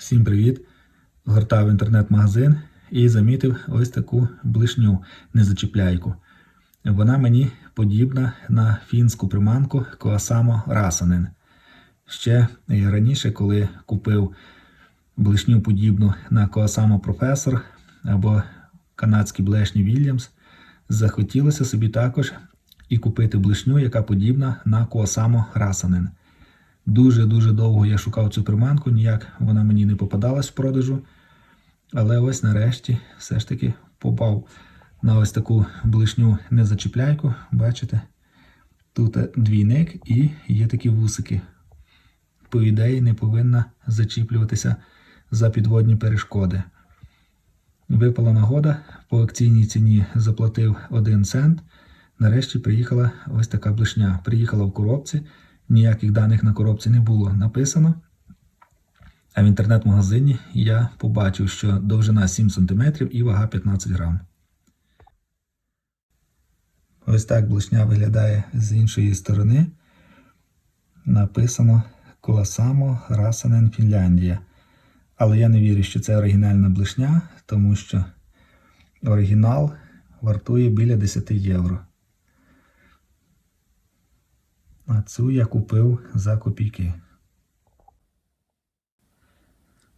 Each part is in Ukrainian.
Всім привіт! Гортав інтернет-магазин і замітив ось таку блишню незачіпляйку. Вона мені подібна на фінську приманку Коасамо Расанен. Ще раніше, коли купив блишню подібну на Коасамо Професор або канадські блешні Вільямс, захотілося собі також і купити блишню, яка подібна на Коасамо Расанен. Дуже-дуже довго я шукав цю приманку, ніяк вона мені не попадалась в продажу. Але ось нарешті все ж таки попав на ось таку блишню незачіпляйку. Бачите? Тут двійник і є такі вусики. По ідеї, не повинна зачіплюватися за підводні перешкоди. Випала нагода, по акційній ціні заплатив 1 цент. Нарешті приїхала ось така блишня. Приїхала в коробці. Ніяких даних на коробці не було написано. А в інтернет-магазині я побачив, що довжина 7 см і вага 15 грам. Ось так блишня виглядає з іншої сторони. Написано Коласамо Расанен Фінляндія. Але я не вірю, що це оригінальна блишня, тому що оригінал вартує біля 10 євро. А цю я купив за копійки.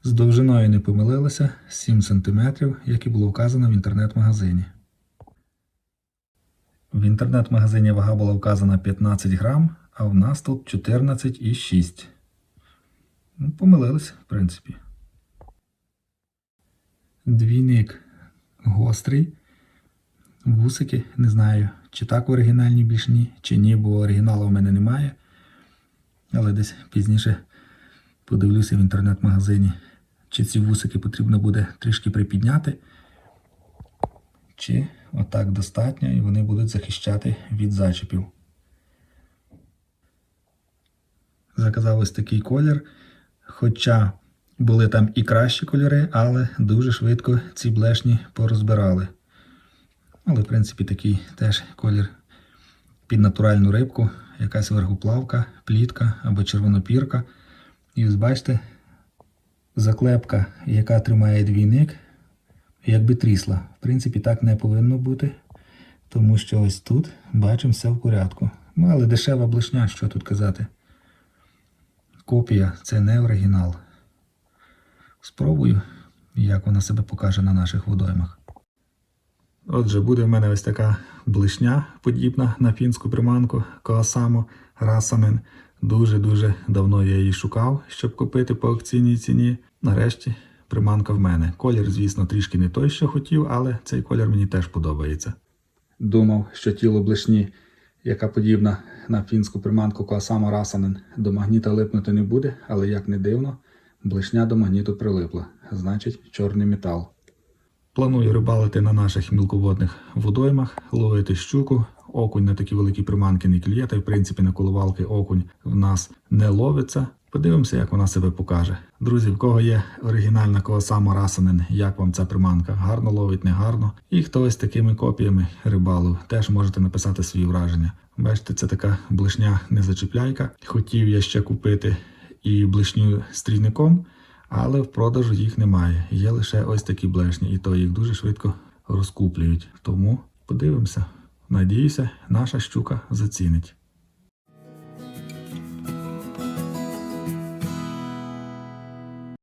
З довжиною не помилилися 7 см, як і було вказано в інтернет-магазині. В інтернет-магазині вага була вказана 15 грам, а в нас тут 14,6. Ну, помилилися, в принципі. Двійник гострий. Вусики, не знаю, чи так в оригінальній блішні, чи ні, бо оригіналу в мене немає. Але десь пізніше подивлюся в інтернет-магазині, чи ці вусики потрібно буде трішки припідняти, чи отак достатньо і вони будуть захищати від зачепів. Заказав ось такий колір. Хоча були там і кращі кольори, але дуже швидко ці блешні порозбирали. Але, в принципі, такий теж колір під натуральну рибку, якась верхоплавка, плітка або червонопірка. І ось бачите, заклепка, яка тримає двійник, якби трісла. В принципі, так не повинно бути, тому що ось тут бачимо все в порядку. Ну, але дешева блишня, що тут казати. Копія це не оригінал. Спробую, як вона себе покаже на наших водоймах. Отже, буде в мене ось така блишня, подібна на фінську приманку Коасамо Расанен. Дуже-дуже давно я її шукав, щоб купити по акційній ціні. Нарешті приманка в мене. Колір, звісно, трішки не той, що хотів, але цей колір мені теж подобається. Думав, що тіло блишні, яка подібна на фінську приманку Коасамо Расанен, до магніта липнути не буде, але як не дивно, блишня до магніту прилипла. Значить, чорний метал. Планую рибалити на наших мілководних водоймах, ловити щуку. Окунь на такі великі приманки не клює, та в принципі на коливалки окунь в нас не ловиться. Подивимося, як вона себе покаже. Друзі, в кого є оригінальна Коасамо Расанен, як вам ця приманка? Гарно ловить, не гарно. І хтось такими копіями рибалив, теж можете написати свої враження. Бачите, це така блишня незачіпляйка. Хотів я ще купити і блишню з трійником але в продажу їх немає. Є лише ось такі блешні, і то їх дуже швидко розкуплюють. Тому подивимося. Надіюся, наша щука зацінить.